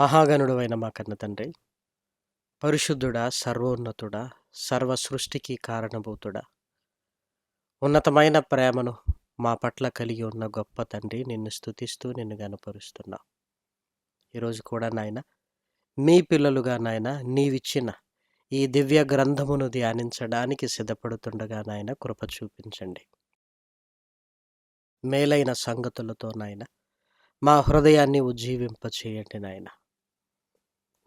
మహాగణుడు అయిన మా కన్న తండ్రి పరిశుద్ధుడా సర్వోన్నతుడా సర్వ సృష్టికి కారణభూతుడా. ఉన్నతమైన ప్రేమను మా పట్ల కలిగి ఉన్న గొప్ప తండ్రి నిన్ను స్థుతిస్తూ నిన్ను గనపరుస్తున్నా ఈరోజు కూడా నాయన మీ పిల్లలుగా నాయన నీవిచ్చిన ఈ దివ్య గ్రంథమును ధ్యానించడానికి సిద్ధపడుతుండగా నాయన కృప చూపించండి. మేలైన సంగతులతో నాయన మా హృదయాన్ని ఉజ్జీవింపచేయండి నాయన.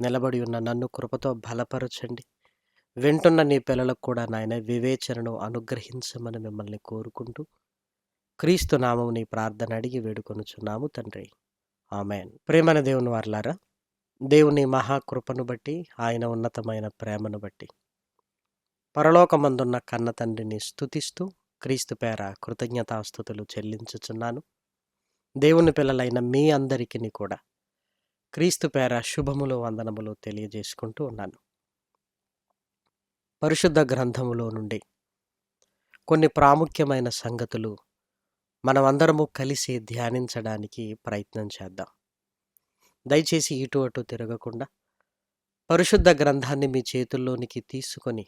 నిలబడి ఉన్న నన్ను కృపతో బలపరచండి. వింటున్న నీ పిల్లలకు కూడా నాయన వివేచనను అనుగ్రహించమని మిమ్మల్ని కోరుకుంటూ క్రీస్తు నామం నీ ప్రార్థన అడిగి వేడుకొనుచున్నాము తండ్రి. ఆమెన్. ప్రేమన దేవుని వారలారా దేవుని మహాకృపను బట్టి ఆయన ఉన్నతమైన ప్రేమను బట్టి పరలోకమందున్న కన్న తండ్రిని స్థుతిస్తూ క్రీస్తు పేర కృతజ్ఞతాస్థుతులు చెల్లించుచున్నాను. దేవుని పిల్లలైన మీ అందరికీ కూడా క్రీస్తు పేర శుభములు వందనములు తెలియజేసుకుంటూ ఉన్నాను. పరిశుద్ధ గ్రంథములో నుండి కొన్ని ప్రాముఖ్యమైన సంగతులు మనమందరము కలిసి ధ్యానించడానికి ప్రయత్నం చేద్దాం. దయచేసి ఇటు అటు తిరగకుండా పరిశుద్ధ గ్రంథాన్ని మీ చేతుల్లోనికి తీసుకొని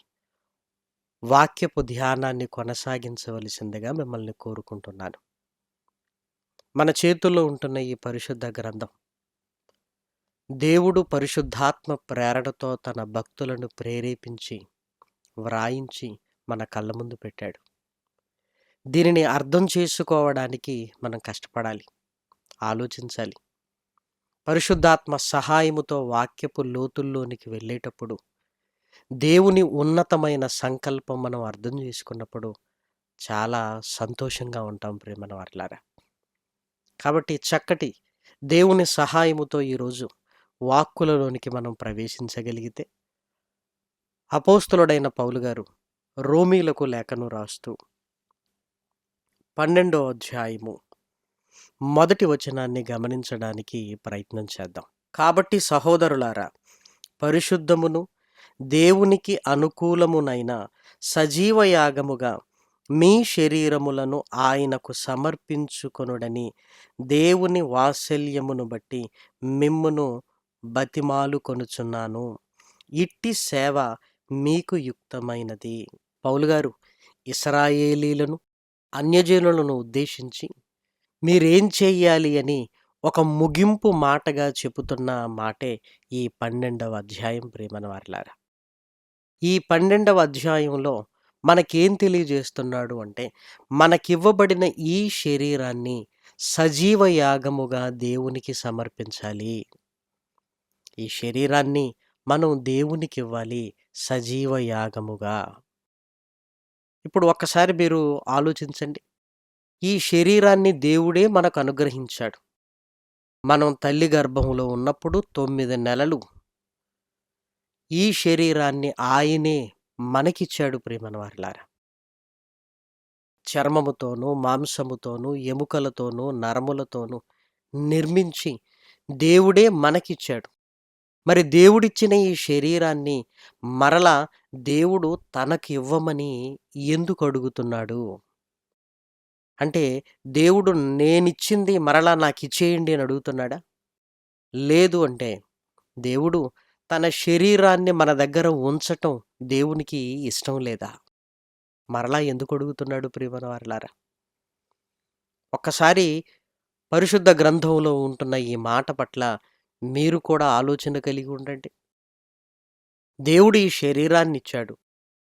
వాక్యపు ధ్యానాన్ని కొనసాగించవలసిందిగా మిమ్మల్ని కోరుకుంటున్నాను. మన చేతుల్లో ఉంటున్న ఈ పరిశుద్ధ గ్రంథం దేవుడు పరిశుద్ధాత్మ ప్రేరణతో తన భక్తులను ప్రేరేపించి వ్రాయించి మన కళ్ళ ముందు పెట్టాడు. దీనిని అర్థం చేసుకోవడానికి మనం కష్టపడాలి ఆలోచించాలి. పరిశుద్ధాత్మ సహాయముతో వాక్యపు లోతుల్లోనికి వెళ్ళేటప్పుడు దేవుని ఉన్నతమైన సంకల్పం మనం అర్థం చేసుకున్నప్పుడు చాలా సంతోషంగా ఉంటాం ప్రేమన వారిలారా కాబట్టి చక్కటి దేవుని సహాయముతో ఈరోజు వాక్కులలోనికి మనం ప్రవేశించగలిగితే అపోస్తులుడైన పౌలు గారు రోమీలకు లేఖను రాస్తూ పన్నెండో అధ్యాయము మొదటి వచనాన్ని గమనించడానికి ప్రయత్నం చేద్దాం. కాబట్టి సహోదరులారా పరిశుద్ధమును దేవునికి అనుకూలమునైన సజీవ యాగముగా మీ శరీరములను ఆయనకు సమర్పించుకొనుడని దేవుని వాత్సల్యమును బట్టి మిమ్మును బతిమాలు కొనుచున్నాను. ఇట్టి సేవ మీకు యుక్తమైనది. పౌలు గారు ఇస్రాయేలీలను అన్యజనులను ఉద్దేశించి మీరేం చేయాలి అని ఒక ముగింపు మాటగా చెబుతున్న మాటే ఈ పన్నెండవ అధ్యాయం ప్రేమన వారిలారా ఈ పన్నెండవ అధ్యాయంలో మనకేం తెలియజేస్తున్నాడు అంటే మనకివ్వబడిన ఈ శరీరాన్ని సజీవ యాగముగా దేవునికి సమర్పించాలి. ఈ శరీరాన్ని మనం దేవునికి ఇవ్వాలి సజీవ యాగముగా. ఇప్పుడు ఒక్కసారి మీరు ఆలోచించండి. ఈ శరీరాన్ని దేవుడే మనకు అనుగ్రహించాడు. మనం తల్లి గర్భంలో ఉన్నప్పుడు తొమ్మిది నెలలు ఈ శరీరాన్ని ఆయనే మనకిచ్చాడు ప్రియమైన వారిలారా చర్మముతోనూ మాంసముతోనూ ఎముకలతోనూ నరములతోనూ నిర్మించి దేవుడే మనకిచ్చాడు. మరి దేవుడిచ్చిన ఈ శరీరాన్ని మరలా దేవుడు తనకు ఇవ్వమని ఎందుకు అడుగుతున్నాడు? అంటే దేవుడు నేనిచ్చింది మరలా నాకు ఇచ్చేయండి అని అడుగుతున్నాడా? లేదు అంటే దేవుడు తన శరీరాన్ని మన దగ్గర ఉంచటం దేవునికి ఇష్టం లేదా? మరలా ఎందుకు అడుగుతున్నాడు ప్రియమైన వారిలారా ఒక్కసారి పరిశుద్ధ గ్రంథంలో ఉంటున్న ఈ మాట పట్ల మీరు కూడా ఆలోచన కలిగి ఉండండి. దేవుడు ఈ శరీరాన్ని ఇచ్చాడు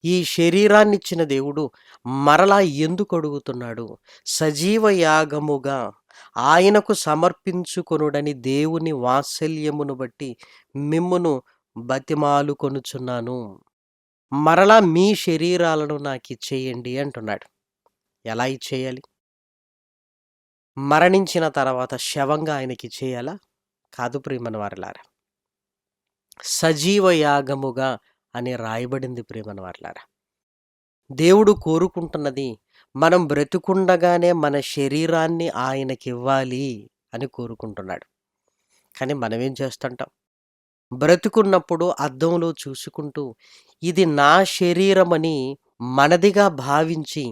ఈ శరీరాన్ని ఇచ్చిన దేవుడు మరలా ఎందుకు అడుగుతున్నాడు? సజీవ యాగముగా ఆయనకు సమర్పించుకొనుడని దేవుని వాత్సల్యమును బట్టి మిమ్మును బతిమాలు కొనుచున్నాను. మరలా మీ శరీరాలను నాకు ఇచ్చేయండి అంటున్నాడు. ఎలా ఇచ్చేయాలి? మరణించిన తర్వాత శవంగా ఆయనకి చేయాలా కాదు ప్రియమన వారిలారా సజీవ యాగముగా అని రాయబడింది ప్రియమన వారిలారా దేవుడు కోరుకుంటున్నది మనం బ్రతుకుండగానే మన శరీరాన్ని ఆయనకి ఇవ్వాలి అని కోరుకుంటున్నాడు. కానీ మనం ఏం చేస్తుంటాం? బ్రతుకున్నప్పుడు అద్దంలో చూసుకుంటూ ఇది నా శరీరమని మనదిగా భావించి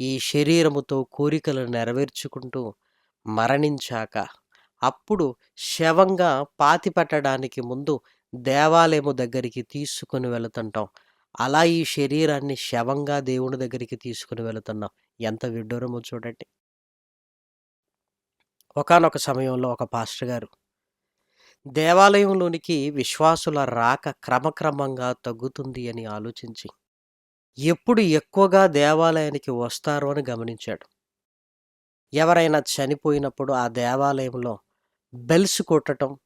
ఈ శరీరముతో కోరికలు నెరవేర్చుకుంటూ మరణించాక అప్పుడు శవంగా పాతి పెట్టడానికి ముందు దేవాలయము దగ్గరికి తీసుకుని వెళుతుంటాం. అలా ఈ శరీరాన్ని శవంగా దేవుని దగ్గరికి తీసుకుని వెళుతున్నాం. ఎంత విడ్డూరమో చూడండి. ఒకానొక సమయంలో ఒక పాస్టర్ గారు దేవాలయంలోనికి విశ్వాసుల రాక క్రమక్రమంగా తగ్గుతుంది అని ఆలోచించి ఎప్పుడు ఎక్కువగా దేవాలయానికి వస్తారో అని గమనించాడు. ఎవరైనా చనిపోయినప్పుడు ఆ దేవాలయంలో బెల్స్ కొట్టడం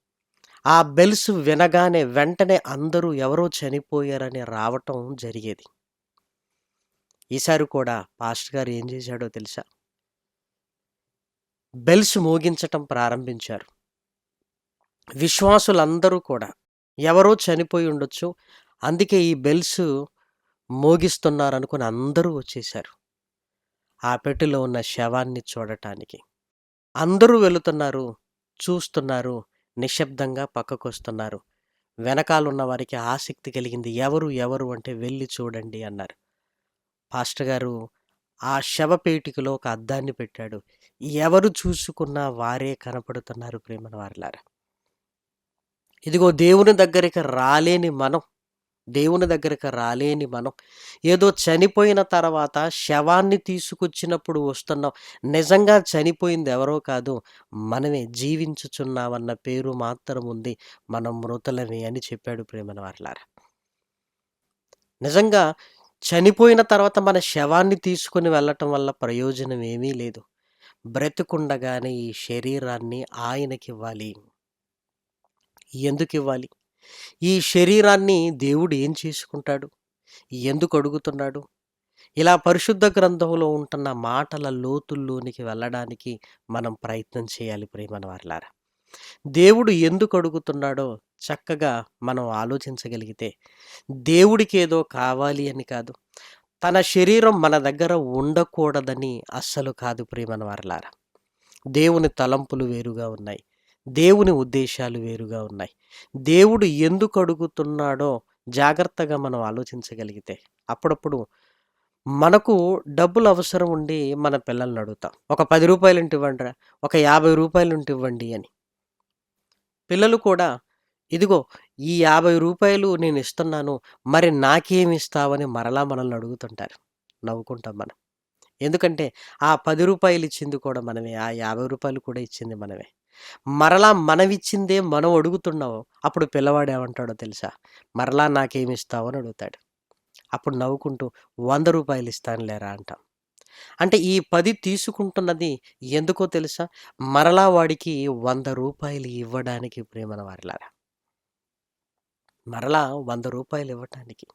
ఆ బెల్స్ వినగానే వెంటనే అందరూ ఎవరో చనిపోయారని రావటం జరిగేది. ఈసారి కూడా పాస్టర్ గారు ఏం చేశాడో తెలుసా? బెల్స్ మోగించటం ప్రారంభించారు. విశ్వాసులందరూ కూడా ఎవరో చనిపోయి ఉండొచ్చు అందుకే ఈ బెల్స్ మోగిస్తున్నారు అనుకుని అందరూ వచ్చేశారు. ఆ పెట్టెలో ఉన్న శవాన్ని చూడటానికి. అందరూ వెళుతున్నారు. చూస్తున్నారు నిశ్శబ్దంగా పక్కకొస్తున్నారు. వెనకాలన్న వారికి ఆసక్తి కలిగింది ఎవరు ఎవరు అంటే వెళ్ళి చూడండి అన్నారు. పాస్టర్ గారు ఆ శవపేటికలో ఒక అద్దాన్ని పెట్టాడు. ఎవరు చూసుకున్నా వారే కనపడుతున్నారు ప్రేమన వారిలారా. ఇదిగో దేవుని దగ్గరికి రాలేని మనం దేవుని దగ్గరికి రాలేని మనం. ఏదో చనిపోయిన తర్వాత శవాన్ని తీసుకొచ్చినప్పుడు వస్తున్నాం. నిజంగా చనిపోయింది ఎవరో కాదు మనమే జీవించుచున్నామన్న పేరు మాత్రం ఉంది మనం మృతులమే అని చెప్పాడు ప్రేమన వారిలారా నిజంగా చనిపోయిన తర్వాత మన శవాన్ని తీసుకుని వెళ్ళటం వల్ల ప్రయోజనం ఏమీ లేదు. బ్రతుకుండగానే ఈ శరీరాన్ని ఆయనకి ఇవ్వాలి ఎందుకు ఇవ్వాలి ఈ శరీరాన్ని దేవుడు ఏం చేసుకుంటాడు? ఎందుకు అడుగుతున్నాడు? ఇలా పరిశుద్ధ గ్రంథంలో ఉంటున్న మాటల లోతుల్లోనికి వెళ్ళడానికి మనం ప్రయత్నం చేయాలి ప్రేమన వారిలారా దేవుడు ఎందుకు అడుగుతున్నాడో చక్కగా మనం ఆలోచించగలిగితే దేవుడికి ఏదో కావాలి అని కాదు తన శరీరం మన దగ్గర ఉండకూడదని అస్సలు కాదు ప్రేమన వారిలారా దేవుని తలంపులు వేరుగా ఉన్నాయి. దేవుని ఉద్దేశాలు వేరుగా ఉన్నాయి. దేవుడు ఎందుకు అడుగుతున్నాడో జాగ్రత్తగా మనం ఆలోచించగలిగితే అప్పుడప్పుడు మనకు డబ్బులు అవసరం ఉండి మన పిల్లల్ని అడుగుతాం. ఒక పది రూపాయలు ఇంటి ఇవ్వండి ఒక యాభై రూపాయలు ఇవ్వండి అని. పిల్లలు కూడా ఇదిగో ఈ యాభై రూపాయలు నేను ఇస్తున్నాను మరి నాకేమి ఇస్తావని మరలా మనల్ని అడుగుతుంటారు. నవ్వుకుంటాం మనం. ఎందుకంటే ఆ పది రూపాయలు ఇచ్చింది కూడా మనమే ఆ యాభై రూపాయలు కూడా ఇచ్చింది మనమే. మరలా మనమిచ్చిందే మనం అడుగుతున్నావు. అప్పుడు పిల్లవాడు ఏమంటాడో తెలుసా? మరలా నాకేమిస్తావు అని అడుగుతాడు. అప్పుడు నవ్వుకుంటూ వంద రూపాయలు ఇస్తాను లేరా అంటాం. అంటే ఈ పది తీసుకుంటున్నది ఎందుకో తెలుసా? మరలా వాడికి వంద రూపాయలు ఇవ్వడానికి ప్రేమన వారిలారా? మరలా వంద రూపాయలు ఇవ్వటానికి.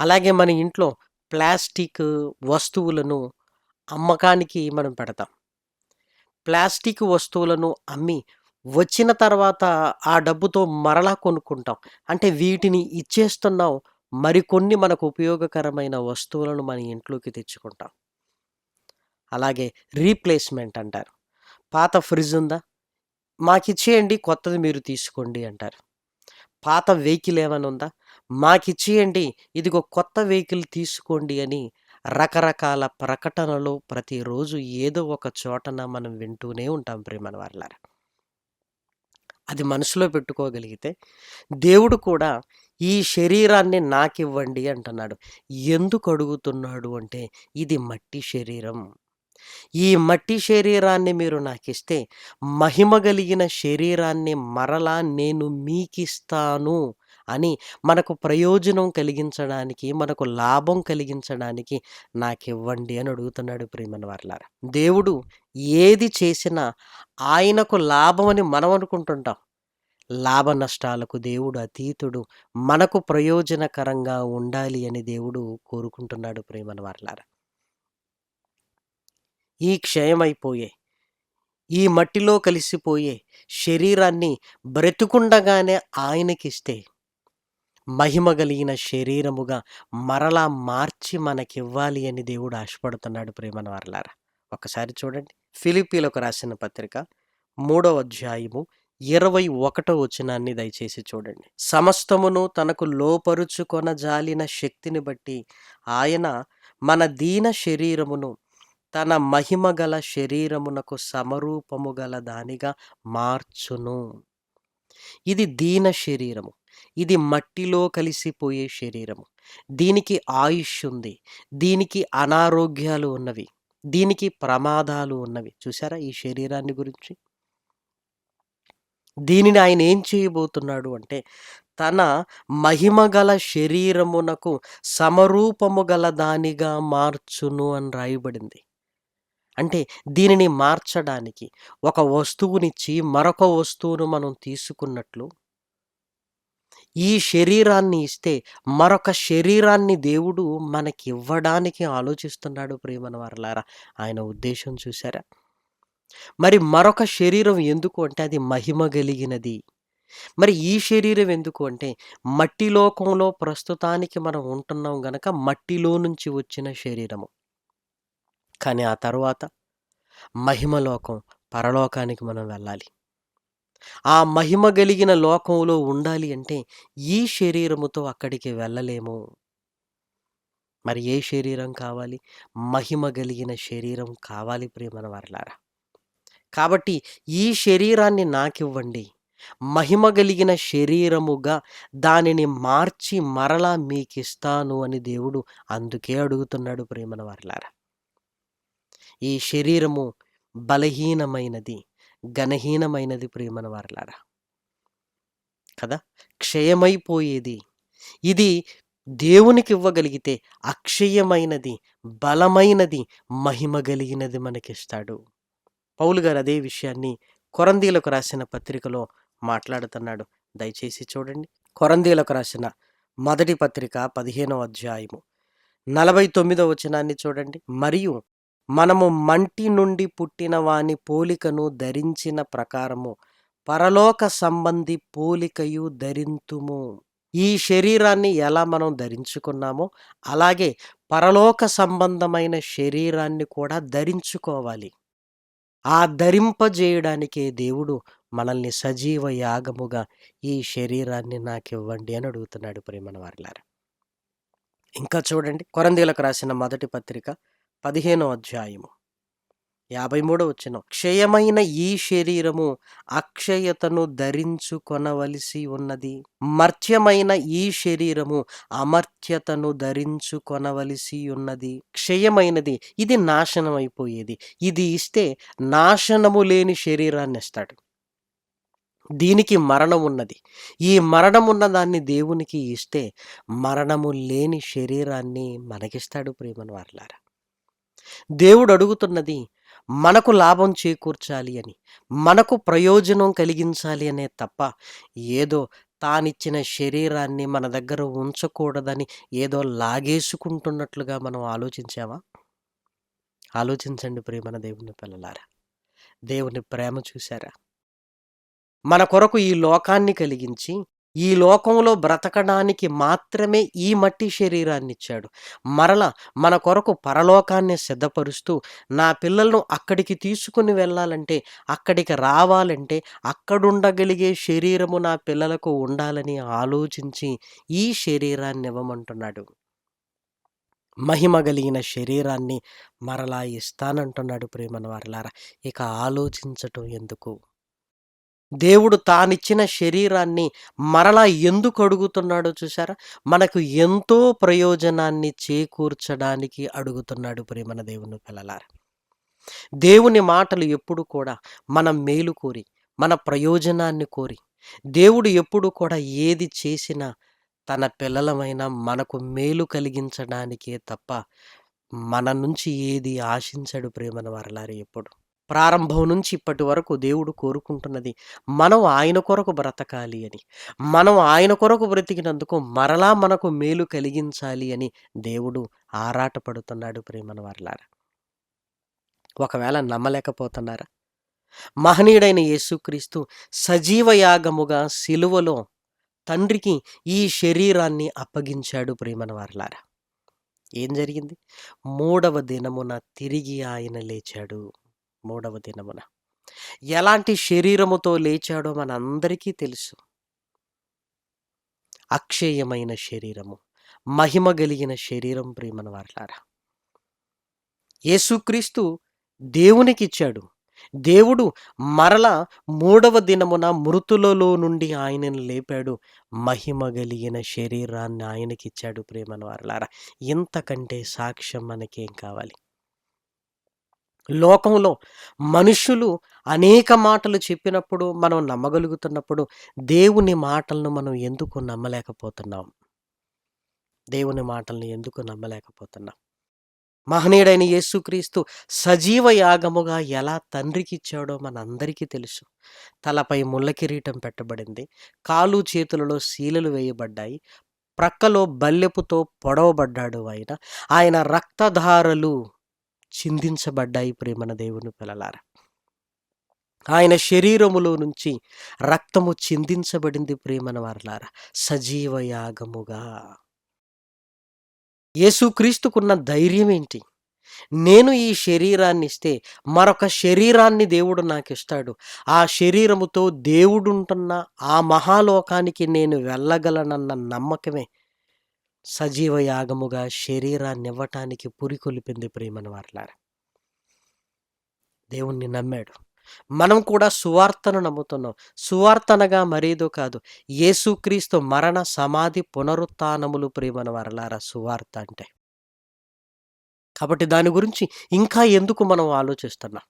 అలాగే మన ఇంట్లో ప్లాస్టిక్ వస్తువులను అమ్మకానికి మనం పెడతాం. ప్లాస్టిక్ వస్తువులను అమ్మి వచ్చిన తర్వాత ఆ డబ్బుతో మరలా కొనుక్కుంటాం. అంటే వీటిని ఇచ్చేస్తున్నాం. మరికొన్ని మనకు ఉపయోగకరమైన వస్తువులను మన ఇంట్లోకి తెచ్చుకుంటాం. అలాగే రీప్లేస్‌మెంట్ అంటారు. పాత ఫ్రిడ్జ్ ఉందా? మాకిచ్చేయండి కొత్తది మీరు తీసుకోండి అంటారు. పాత వెహికల్ ఏమైనా ఉందా? మాకిచ్చేయండి ఇదిగో కొత్త వెహికల్ తీసుకోండి అని రకరకాల ప్రకటనలు ప్రతిరోజు ఏదో ఒక చోటన మనం వింటూనే ఉంటాం ప్రియమైన వారలారా. అది మనసులో పెట్టుకోగలిగితే దేవుడు కూడా ఈ శరీరాన్ని నాకివ్వండి అంటున్నాడు. ఎందుకు అడుగుతున్నాడు అంటే ఇది మట్టి శరీరం. ఈ మట్టి శరీరాన్ని మీరు నాకిస్తే మహిమ కలిగిన శరీరాన్ని మరలా నేను మీకిస్తాను అని మనకు ప్రయోజనం కలిగించడానికి, మనకు లాభం కలిగించడానికి నాకివ్వండి అని అడుగుతున్నాడు ప్రియమైన వారలారా. దేవుడు ఏది చేసినా ఆయనకు లాభం అని మనం అనుకుంటుంటాం. లాభ నష్టాలకు దేవుడు అతీతుడు. మనకు ప్రయోజనకరంగా ఉండాలి అని దేవుడు కోరుకుంటున్నాడు ప్రియమైన వారలారా. ఈ క్షయమైపోయే, ఈ మట్టిలో కలిసిపోయే శరీరాన్ని బ్రతుకుండగానే ఆయనకిస్తే మహిమ కలిగిన శరీరముగా మరలా మార్చి మనకివ్వాలి అని దేవుడు ఆశపడుతున్నాడు ప్రేమను వారలారా. ఒకసారి చూడండి. ఫిలిపీలకు రాసిన పత్రిక మూడవ అధ్యాయము 21 వచనాన్ని దయచేసి చూడండి. సమస్తమును తనకు లోపరుచుకొన జాలిన శక్తిని బట్టి ఆయన మన దీన శరీరమును తన మహిమ గల శరీరమునకు సమరూపము గల దానిగా మార్చును. ఇది దీన శరీరము. ఇది మట్టిలో కలిసిపోయే శరీరము. దీనికి ఆయుష్ ఉంది. దీనికి అనారోగ్యాలు ఉన్నవి. దీనికి ప్రమాదాలు ఉన్నవి. చూసారా ఈ శరీరాన్ని గురించి? దీనిని ఆయన ఏం చేయబోతున్నాడు అంటే తన మహిమ గల శరీరమునకు సమరూపము గల దానిగా మార్చును అని రాయబడింది. అంటే దీనిని మార్చడానికి ఒక వస్తువునిచ్చి మరొక వస్తువును మనం తీసుకున్నట్లు ఈ శరీరాన్ని ఇస్తే మరొక శరీరాన్ని దేవుడు మనకి ఇవ్వడానికి ఆలోచిస్తున్నాడు ప్రియమైన వారలారా. ఆయన ఉద్దేశం చూసారా? మరి మరొక శరీరం ఎందుకు అంటే అది మహిమ కలిగినది. మరి ఈ శరీరం ఎందుకు అంటే మట్టి లోకంలో ప్రస్తుతానికి మనం ఉంటున్నాం గనక మట్టిలో నుంచి వచ్చిన శరీరము. కానీ ఆ తర్వాత మహిమ లోకం, పరలోకానికి మనం వెళ్ళాలి. ఆ మహిమ కలిగిన లోకంలో ఉండాలి అంటే ఈ శరీరముతో అక్కడికి వెళ్ళలేము. మరి ఏ శరీరం కావాలి? మహిమ కలిగిన శరీరం కావాలి ప్రేమన వారలారా. కాబట్టి ఈ శరీరాన్ని నాకివ్వండి. మహిమ కలిగిన శరీరముగా దానిని మార్చి మరలా మీకిస్తాను అని దేవుడు అందుకే అడుగుతున్నాడు ప్రేమన వారలారా. ఈ శరీరము బలహీనమైనది. ఘనహీనమైనది ప్రియమన వారలారా. కదా! క్షయమైపోయేది. ఇది దేవునికి ఇవ్వగలిగితే అక్షయమైనది, బలమైనది, మహిమ కలిగినది మనకిస్తాడు. పౌలు గారు అదే విషయాన్ని కొరందీలకు రాసిన పత్రికలో మాట్లాడుతున్నాడు. దయచేసి చూడండి. కొరందీలకు రాసిన మొదటి పత్రిక 15వ అధ్యాయము 49వ వచనాన్ని చూడండి. మరియు మనము మంటి నుండి పుట్టిన వాని పోలికను ధరించిన ప్రకారము పరలోక సంబంధి పోలికయు ధరింతుము. ఈ శరీరాన్ని ఎలా మనం ధరించుకున్నామో అలాగే పరలోక సంబంధమైన శరీరాన్ని కూడా ధరించుకోవాలి. ఆ ధరింపజేయడానికే దేవుడు మనల్ని సజీవ యాగముగా ఈ శరీరాన్ని నాకివ్వండి అని అడుగుతున్నాడు ప్రియమైన వారిలారా ఇంకా చూడండి కొరందీలకు రాసిన మొదటి పత్రిక 15వ అధ్యాయము యాభై మూడో వచ్చిన క్షయమైన ఈ శరీరము అక్షయతను ధరించుకొనవలసి ఉన్నది. మర్త్యమైన ఈ శరీరము అమర్త్యతను ధరించుకొనవలసి ఉన్నది. క్షయమైనది ఇది నాశనం అయిపోయేది. ఇది ఇస్తే నాశనము లేని శరీరాన్ని ఇస్తాడు. దీనికి మరణం ఉన్నది. ఈ మరణం ఉన్న దాన్ని దేవునికి ఇస్తే మరణము లేని శరీరాన్ని మనకిస్తాడు ప్రేమను వారలారా. దేవుడు అడుగుతున్నది మనకు లాభం చేకూర్చాలి అని, మనకు ప్రయోజనం కలిగించాలి అనే తప్ప ఏదో తానిచ్చిన శరీరాన్ని మన దగ్గర ఉంచకూడదని ఏదో లాగేసుకుంటున్నట్లుగా మనం ఆలోచించామా? ఆలోచించండి ప్రేమన దేవుని పిల్లలారా. దేవుని ప్రేమ చూశారా మన కొరకు ఈ లోకాన్ని కలిగించి ఈ లోకంలో బ్రతకడానికి మాత్రమే ఈ మట్టి శరీరాన్ని ఇచ్చాడు మరల మన కొరకు పరలోకాన్ని సిద్ధపరుస్తూ నా పిల్లలను అక్కడికి తీసుకుని వెళ్ళాలంటే అక్కడికి రావాలంటే అక్కడుండగలిగే శరీరము నా పిల్లలకు ఉండాలని ఆలోచించి ఈ శరీరాన్ని ఇవ్వమంటున్నాడు. మహిమ కలిగిన శరీరాన్ని మరలా ఇస్తానంటున్నాడు ప్రేమను వారలారా ఇక ఆలోచించటం ఎందుకు? దేవుడు తానిచ్చిన శరీరాన్ని మరలా ఎందుకు అడుగుతున్నాడో చూసారా మనకు ఎంతో ప్రయోజనాన్ని చేకూర్చడానికి అడుగుతున్నాడు ప్రేమన దేవుని పిల్లలారా. దేవుని మాటలు ఎప్పుడు కూడా మన మేలు కోరి మన ప్రయోజనాన్ని కోరి దేవుడు ఎప్పుడు కూడా ఏది చేసినా తన పిల్లలమైన మనకు మేలు కలిగించడానికే తప్ప మన నుంచి ఏది ఆశించడు ప్రేమను వరలారి ఎప్పుడు. ప్రారంభం నుంచి ఇప్పటి వరకు దేవుడు కోరుకుంటున్నది మనం ఆయన కొరకు బ్రతకాలి అని. మనం ఆయన కొరకు బ్రతికినందుకు మరలా మనకు మేలు కలిగించాలి అని దేవుడు ఆరాటపడుతున్నాడు ప్రేమన వారిలారా. ఒకవేళ నమ్మలేకపోతున్నారా? మహనీయుడైన యేసుక్రీస్తు సజీవ యాగముగా సిలువలో తండ్రికి ఈ శరీరాన్ని అప్పగించాడు ప్రేమన వారలారా. ఏం జరిగింది? మూడవ దినమున తిరిగి ఆయన లేచాడు. మూడవ దినమున. ఎలాంటి శరీరముతో లేచాడో మనందరికీ తెలుసు. అక్షయమైన శరీరము మహిమ కలిగిన శరీరం ప్రేమను వారలారా. యేసుక్రీస్తు దేవునికిచ్చాడు. దేవుడు మరల మూడవ దినమున మృతులలో నుండి ఆయనను లేపాడు. మహిమ కలిగిన శరీరాన్ని ఆయనకిచ్చాడు ప్రేమను వారలారా. ఇంతకంటే సాక్ష్యం మనకేం కావాలి? లోకంలో మనుషులు అనేక మాటలు చెప్పినప్పుడు మనం నమ్మగలుగుతున్నప్పుడు దేవుని మాటలను మనం ఎందుకు నమ్మలేకపోతున్నాం? దేవుని మాటల్ని ఎందుకు నమ్మలేకపోతున్నాం? మహనీయుడైన యేసుక్రీస్తు సజీవ యాగముగా ఎలా తండ్రికి ఇచ్చాడో మనందరికీ తెలుసు. తలపై ముళ్ళ కిరీటం పెట్టబడింది. కాలు చేతులలో శీలలు వేయబడ్డాయి. ప్రక్కలో బల్లెపుతో పొడవబడ్డాడు ఆయన. ఆయన రక్తధారలు చిందించబడ్డాయి ప్రేమన దేవుని పిల్లలారా. ఆయన శరీరములో నుంచి రక్తము చిందించబడింది ప్రేమన వారలారా. సజీవ యాగముగా. యేసుక్రీస్తుకున్న ధైర్యం ఏంటి? నేను ఈ శరీరాన్ని ఇస్తే మరొక శరీరాన్ని దేవుడు నాకు ఇస్తాడు ఆ శరీరముతో దేవుడుంటున్న ఆ మహాలోకానికి నేను వెళ్ళగలనన్న నమ్మకమే సజీవ యాగముగా శరీరాన్ని ఇవ్వటానికి పురికొలిపింది ప్రేమను వారలారా దేవుణ్ణి నమ్మాడు. మనం కూడా సువార్తను నమ్ముతున్నాం. సువార్తనగా మరేదో కాదు. యేసుక్రీస్తు మరణ సమాధి పునరుత్నములు ప్రేమను వరలారా సువార్త అంటే. కాబట్టి దాని గురించి ఇంకా ఎందుకు మనం ఆలోచిస్తున్నాం?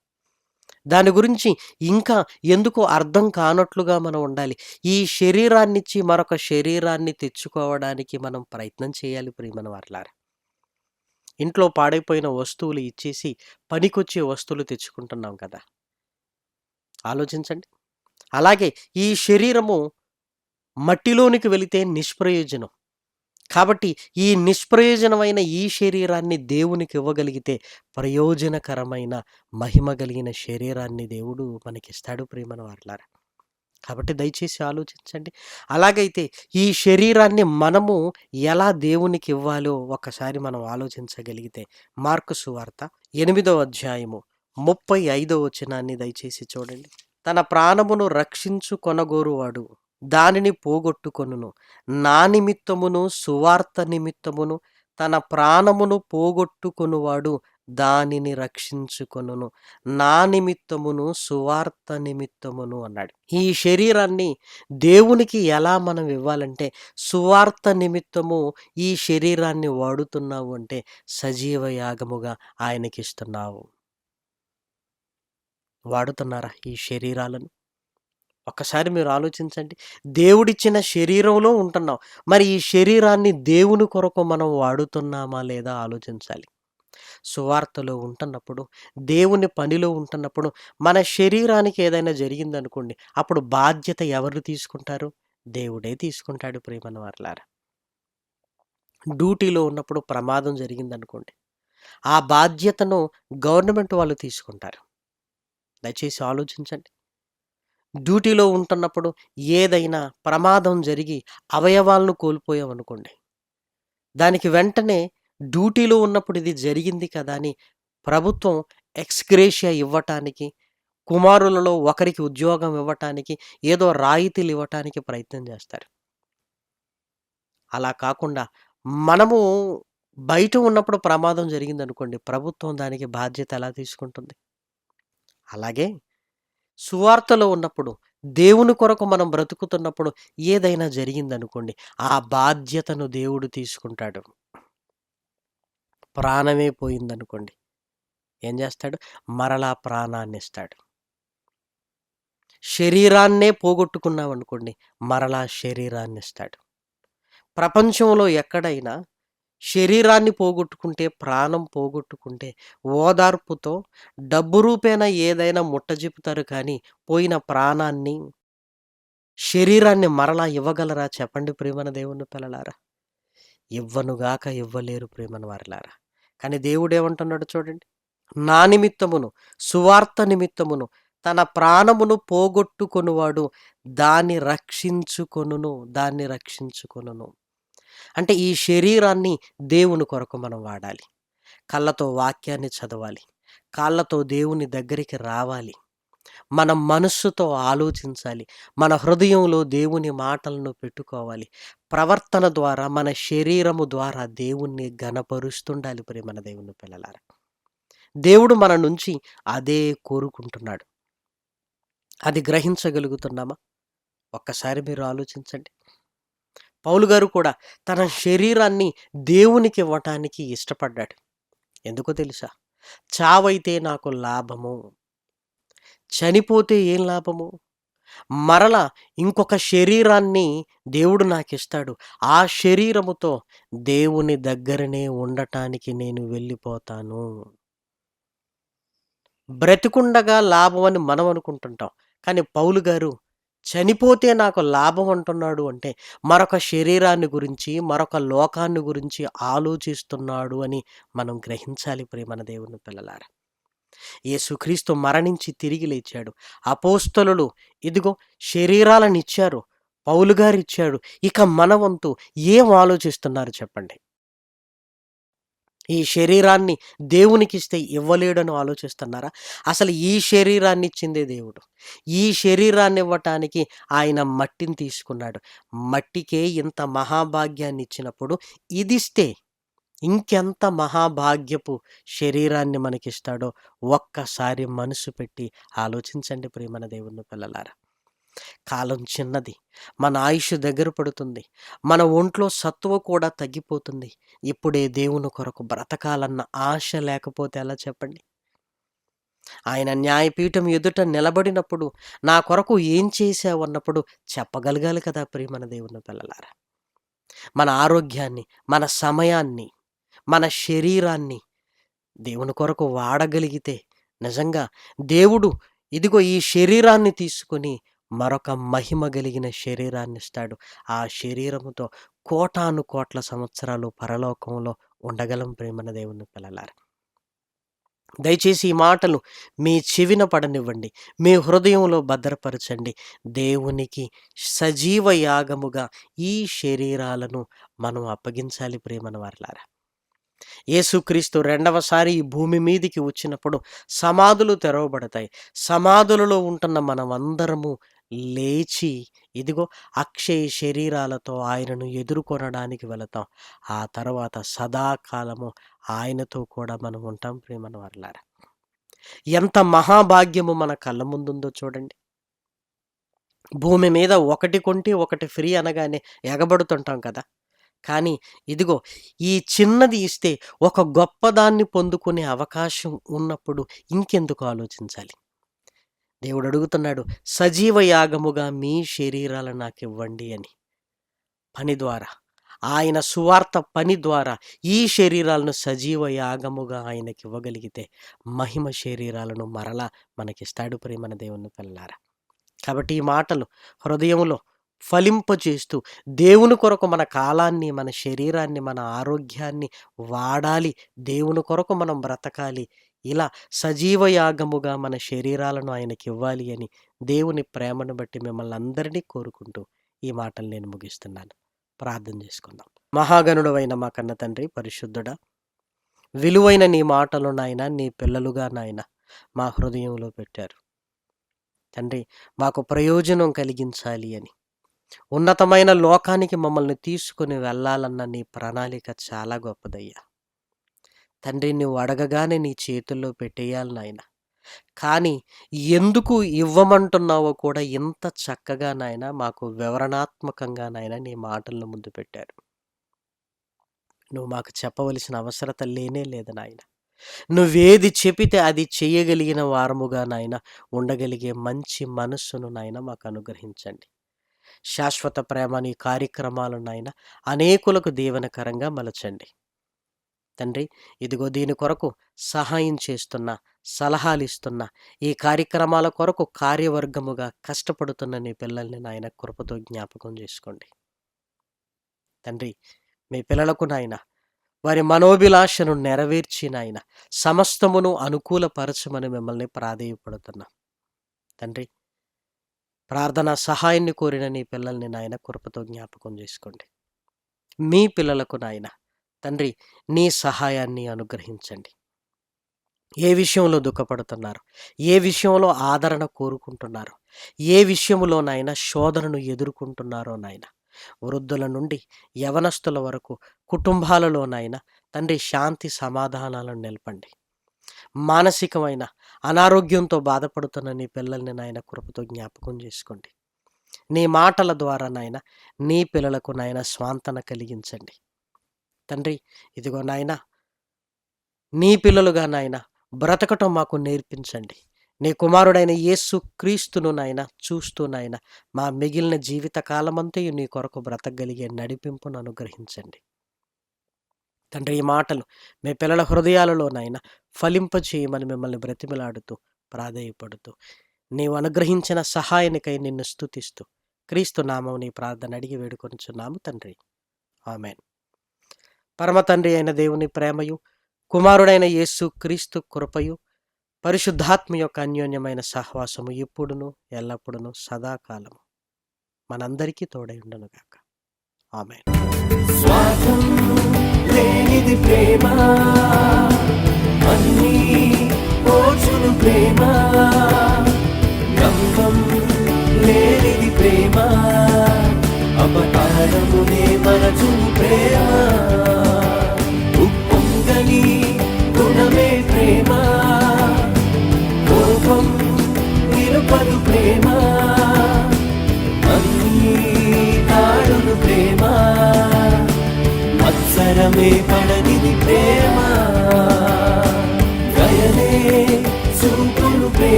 దాని గురించి ఇంకా ఎందుకు అర్థం కానట్లుగా మనం ఉండాలి. ఈ శరీరాన్నిచ్చి మరొక శరీరాన్ని తెచ్చుకోవడానికి మనం ప్రయత్నం చేయాలి ప్రియమన వర్లారా. ఇంట్లో పాడైపోయిన వస్తువులు ఇచ్చేసి పనికొచ్చే వస్తువులు తెచ్చుకుంటున్నాం కదా. ఆలోచించండి. అలాగే ఈ శరీరము మట్టిలోనికి వెళితే నిష్ప్రయోజనం. కాబట్టి ఈ నిష్ప్రయోజనమైన ఈ శరీరాన్ని దేవునికి ఇవ్వగలిగితే ప్రయోజనకరమైన మహిమ కలిగిన శరీరాన్ని దేవుడు మనకిస్తాడు ప్రేమన వారలారా కాబట్టి దయచేసి ఆలోచించండి. అలాగైతే ఈ శరీరాన్ని మనము ఎలా దేవునికి ఇవ్వాలో ఒకసారి మనం ఆలోచించగలిగితే మార్కు సువార్త ఎనిమిదో అధ్యాయము ముప్పై ఐదో వచనాన్ని దయచేసి చూడండి. తన ప్రాణమును రక్షించు కొనగోరువాడు దానిని పోగొట్టుకొనును. నా నిమిత్తమును సువార్త నిమిత్తమును తన ప్రాణమును పోగొట్టుకొనువాడు దానిని రక్షించుకొనును. నా నిమిత్తమును సువార్త నిమిత్తమును అన్నాడు. ఈ శరీరాన్ని దేవునికి ఎలా మనం ఇవ్వాలంటే సువార్త నిమిత్తము ఈ శరీరాన్ని వాడుతున్నావు అంటే సజీవ యాగముగా ఆయనకిస్తున్నావు. వాడుతున్నారా ఈ శరీరాలను? ఒక్కసారి మీరు ఆలోచించండి. దేవుడిచ్చిన శరీరంలో ఉంటున్నాం. మరి ఈ శరీరాన్ని దేవుని కొరకు మనం వాడుతున్నామా లేదా ఆలోచించాలి. సువార్తలో ఉంటున్నప్పుడు దేవుని పనిలో ఉంటున్నప్పుడు మన శరీరానికి ఏదైనా జరిగిందనుకోండి అప్పుడు బాధ్యత ఎవరు తీసుకుంటారు? దేవుడే తీసుకుంటాడు ప్రేమన వర్లారా. డ్యూటీలో ఉన్నప్పుడు ప్రమాదం జరిగిందనుకోండి ఆ బాధ్యతను గవర్నమెంట్ వాళ్ళు తీసుకుంటారు. దయచేసి ఆలోచించండి. డ్యూటీలో ఉంటున్నప్పుడు ఏదైనా ప్రమాదం జరిగి అవయవాలను కోల్పోయామనుకోండి. దానికి వెంటనే డ్యూటీలో ఉన్నప్పుడు ఇది జరిగింది కదా అని ప్రభుత్వం ఎక్స్గ్రేషియా ఇవ్వటానికి కుమారులలో ఒకరికి ఉద్యోగం ఇవ్వటానికి ఏదో రాయితీలు ఇవ్వటానికి ప్రయత్నం చేస్తారు. అలా కాకుండా మనము బయట ఉన్నప్పుడు ప్రమాదం జరిగింది అనుకోండి ప్రభుత్వం దానికి బాధ్యత ఎలా తీసుకుంటుంది? అలాగే సువార్తలో ఉన్నప్పుడు దేవుని కొరకు మనం బ్రతుకుతున్నప్పుడు ఏదైనా జరిగిందనుకోండి ఆ బాధ్యతను దేవుడు తీసుకుంటాడు. ప్రాణమే పోయిందనుకోండి ఏం చేస్తాడు? మరలా ప్రాణాన్ని ఇస్తాడు శరీరాన్నే పోగొట్టుకున్నాం అనుకోండి మరలా శరీరాన్ని ఇస్తాడు ప్రపంచంలో ఎక్కడైనా శరీరాన్ని పోగొట్టుకుంటే ప్రాణం పోగొట్టుకుంటే ఓదార్పుతో డబ్బు రూపేణా ఏదైనా ముట్టజెపుతారు కానీ పోయిన ప్రాణాన్ని శరీరాన్ని మరలా ఇవ్వగలరా? చెప్పండి ప్రేమన దేవుని పిల్లలారా. ఇవ్వనుగాక ఇవ్వలేరు ప్రేమను వారిలారా. కానీ దేవుడు ఏమంటున్నాడు చూడండి. నా నిమిత్తమును సువార్త నిమిత్తమును తన ప్రాణమును పోగొట్టుకొనువాడు దాన్ని రక్షించుకొనును దాన్ని రక్షించుకొనును. అంటే ఈ శరీరాన్ని దేవుని కొరకు మనం వాడాలి. కళ్ళతో వాక్యాన్ని చదవాలి. కాళ్ళతో దేవుని దగ్గరికి రావాలి. మన మనస్సుతో ఆలోచించాలి. మన హృదయంలో దేవుని మాటలను పెట్టుకోవాలి. ప్రవర్తన ద్వారా మన శరీరము ద్వారా దేవుణ్ణి గణపరుస్తుండాలి ప్రేమన దేవుని పిల్లలారా. దేవుడు మన నుంచి అదే కోరుకుంటున్నాడు. అది గ్రహించగలుగుతున్నామా? ఒక్కసారి మీరు ఆలోచించండి. పౌలు గారు కూడా తన శరీరాన్ని దేవునికి ఇవ్వటానికి ఇష్టపడ్డాడు. ఎందుకో తెలుసా? చావైతే నాకు లాభము చనిపోతే ఏం లాభము? మరల ఇంకొక శరీరాన్ని దేవుడు నాకు ఇస్తాడు ఆ శరీరముతో దేవుని దగ్గరనే ఉండటానికి నేను వెళ్ళిపోతాను. బ్రతికుండగా లాభం అని మనం అనుకుంటుంటాం. కానీ పౌలు గారు చనిపోతే నాకు లాభం అంటున్నాడు అంటే మరొక శరీరాన్ని గురించి మరొక లోకాన్ని గురించి ఆలోచిస్తున్నాడు అని మనం గ్రహించాలి ప్రేమన దేవుని పిల్లలారా. యేసుక్రీస్తు మరణించి తిరిగి లేచాడు. అపోస్తలు ఇదిగో శరీరాలను ఇచ్చారు పౌలు గారు ఇచ్చాడు ఇక మన వంతు ఏం ఆలోచిస్తున్నారు చెప్పండి. ఈ శరీరాన్ని దేవునికి ఇస్తే ఇవ్వలేడని ఆలోచిస్తున్నారా? అసలు ఈ శరీరాన్ని ఇచ్చిందే దేవుడు. ఈ శరీరాన్ని ఇవ్వటానికి ఆయన మట్టిని తీసుకున్నాడు. మట్టికే ఇంత మహాభాగ్యాన్ని ఇచ్చినప్పుడు ఇదిస్తే ఇంకెంత మహాభాగ్యపు శరీరాన్ని మనకిస్తాడో ఒక్కసారి మనసు పెట్టి ఆలోచించండి ప్రేమన దేవుని పిల్లలారా. కాలం చిన్నది. మన ఆయుష్ దగ్గర పడుతుంది. మన ఒంట్లో సత్తువ కూడా తగ్గిపోతుంది. ఇప్పుడే దేవుని కొరకు బ్రతకాలన్న ఆశ లేకపోతే ఎలా చెప్పండి? ఆయన న్యాయపీఠం ఎదుట నిలబడినప్పుడు నా కొరకు ఏం చేశావన్నప్పుడు చెప్పగలగాలి కదా ప్రియమన దేవుని పిల్లలారా? మన ఆరోగ్యాన్ని మన సమయాన్ని మన శరీరాన్ని దేవుని కొరకు వాడగలిగితే నిజంగా దేవుడు ఇదిగో ఈ శరీరాన్ని తీసుకొని మరొక మహిమ కలిగిన శరీరాన్ని ఇస్తాడు. ఆ శరీరముతో కోటాను కోట్ల సంవత్సరాలు పరలోకంలో ఉండగలం ప్రేమన దేవుని పిల్లలారా. దయచేసి ఈ మాటలు మీ చెవిన పడనివ్వండి. మీ హృదయంలో భద్రపరచండి. దేవునికి సజీవ యాగముగా ఈ శరీరాలను మనం అప్పగించాలి ప్రేమన వారలారా. యేసుక్రీస్తు రెండవసారి ఈ భూమి మీదికి వచ్చినప్పుడు సమాధులు తెరవబడతాయి. సమాధులలో ఉంటున్న మనం అందరము లేచి ఇదిగో అక్షయ శరీరాలతో ఆయనను ఎదుర్కొనడానికి వెళతాం. ఆ తర్వాత సదాకాలము ఆయనతో కూడా మనం ఉంటాం ప్రేమను వర్లారా. ఎంత మహాభాగ్యము మన కళ్ళ ముందుందో చూడండి. భూమి మీద ఒకటి కొంటి ఒకటి ఫ్రీ అనగానే ఎగబడుతుంటాం కదా. కానీ ఇదిగో ఈ చిన్నది ఇస్తే ఒక గొప్పదాన్ని పొందుకునే అవకాశం ఉన్నప్పుడు ఇంకెందుకు ఆలోచించాలి? దేవుడు అడుగుతున్నాడు సజీవ యాగముగా మీ శరీరాలను నాకు ఇవ్వండి అని. పని ద్వారా ఆయన సువార్త పని ద్వారా ఈ శరీరాలను సజీవ యాగముగా ఆయనకి ఇవ్వగలిగితే మహిమ శరీరాలను మరలా మనకిస్తాడు ప్రేమన దేవుని పిల్లారా కాబట్టి ఈ మాటలు హృదయంలో ఫలింపచేస్తూ దేవుని కొరకు మన కాలాన్ని మన శరీరాన్ని మన ఆరోగ్యాన్ని వాడాలి. దేవుని కొరకు మనం బ్రతకాలి. ఇలా సజీవ యాగముగా మన శరీరాలను ఆయనకి ఇవ్వాలి అని దేవుని ప్రేమను బట్టి మిమ్మల్ని అందరినీ కోరుకుంటూ ఈ మాటలు నేను ముగిస్తున్నాను. ప్రార్థన చేసుకుందాం. మహాగణుడు అయిన మా కన్న తండ్రి పరిశుద్ధుడా విలువైన నీ మాటలు నాయన నీ పిల్లలుగా నాయన మా హృదయంలో పెట్టారు. తండ్రి మాకు ప్రయోజనం కలిగించాలి అని ఉన్నతమైన లోకానికి మమ్మల్ని తీసుకుని వెళ్ళాలన్న నీ ప్రణాళిక చాలా గొప్పదయ్యా. తండ్రి నువ్వు అడగగానే నీ చేతుల్లో పెట్టేయాలి నాయన. కానీ ఎందుకు ఇవ్వమంటున్నావో కూడా ఇంత చక్కగా నాయన మాకు వివరణాత్మకంగా నాయన నీ మాటలను ముందు పెట్టారు. నువ్వు మాకు చెప్పవలసిన అవసరత లేనే లేదు నాయన. నువ్వేది చెబితే అది చేయగలిగిన వారముగా నాయన ఉండగలిగే మంచి మనస్సును నాయన మాకు అనుగ్రహించండి. శాశ్వత ప్రేమ నీ కార్యక్రమాలు నాయన అనేకులకు దీవెనకరంగా మలచండి. తండ్రి ఇదిగో దీని కొరకు సహాయం చేస్తున్న సలహాలు ఇస్తున్న ఈ కార్యక్రమాల కొరకు కార్యవర్గముగా కష్టపడుతున్న నీ పిల్లల్ని నాయన కృపతో జ్ఞాపకం చేసుకోండి. తండ్రి మీ పిల్లలకు నాయన వారి మనోభిలాషను నెరవేర్చి నాయన సమస్తమును అనుకూలపరచమని మిమ్మల్ని ప్రాధేయపడుతున్నాం. తండ్రి ప్రార్థన సహాయాన్ని కోరిన నీ పిల్లల్ని నాయన కృపతో జ్ఞాపకం చేసుకోండి. మీ పిల్లలకు నాయన తండ్రి నీ సహాయాన్ని అనుగ్రహించండి. ఏ విషయంలో దుఃఖపడుతున్నారు? ఏ విషయంలో ఆదరణ కోరుకుంటున్నారు? ఏ విషయంలోనైనా శోధనను ఎదుర్కొంటున్నారో నాయన? వృద్ధుల నుండి యవనస్తుల వరకు కుటుంబాలలోనైనా తండ్రి శాంతి సమాధానాలను నిలపండి. మానసికమైన అనారోగ్యంతో బాధపడుతున్న నీ పిల్లల్ని నాయన కృపతో జ్ఞాపకం చేసుకోండి. నీ మాటల ద్వారా నాయన నీ పిల్లలకు నాయన స్వాంతన కలిగించండి. తండ్రి ఇదిగో నాయన నీ పిల్లలుగా నాయన బ్రతకటం మాకు నేర్పించండి. నీ కుమారుడైన యేసు క్రీస్తును నాయన చూస్తూ నాయన మా మిగిలిన జీవిత కాలమంతయు నీ కొరకు బ్రతకగలిగే నడిపింపును అనుగ్రహించండి. తండ్రి ఈ మాటలు మీ పిల్లల హృదయాలలో నాయన మిమ్మల్ని బ్రతిమలాడుతూ ప్రాధేయపడుతూ నీవు అనుగ్రహించిన సహాయానికై నిన్ను స్తుతిస్తూ క్రీస్తు నామం నీ ప్రార్థన అడిగి వేడుకొనిచున్నాము తండ్రి. ఆమెన్. పరమ తండ్రి అయిన దేవుని ప్రేమయు కుమారుడైన యేసు క్రీస్తు కృపయు పరిశుద్ధాత్మ యొక్క అన్యోన్యమైన సహవాసము ఇప్పుడును ఎల్లప్పుడును సదాకాలము మనందరికీ తోడై ఉండనుగాక. ఆమె ఇది ప్రేమ. అన్ని ఓచును ప్రేమ. గంగం లేనిది ప్రేమ. అపకారమునే మనచు ప్రేమ. ఉప్పొంగని గుణమే ప్రేమ. కోపం నిరుపదు ప్రేమ. అన్ని తాడును ప్రేమ. మత్సరమే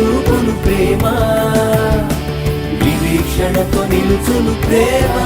చూపును ప్రేమ. వివీక్షణతో నిలుచును ప్రేమ.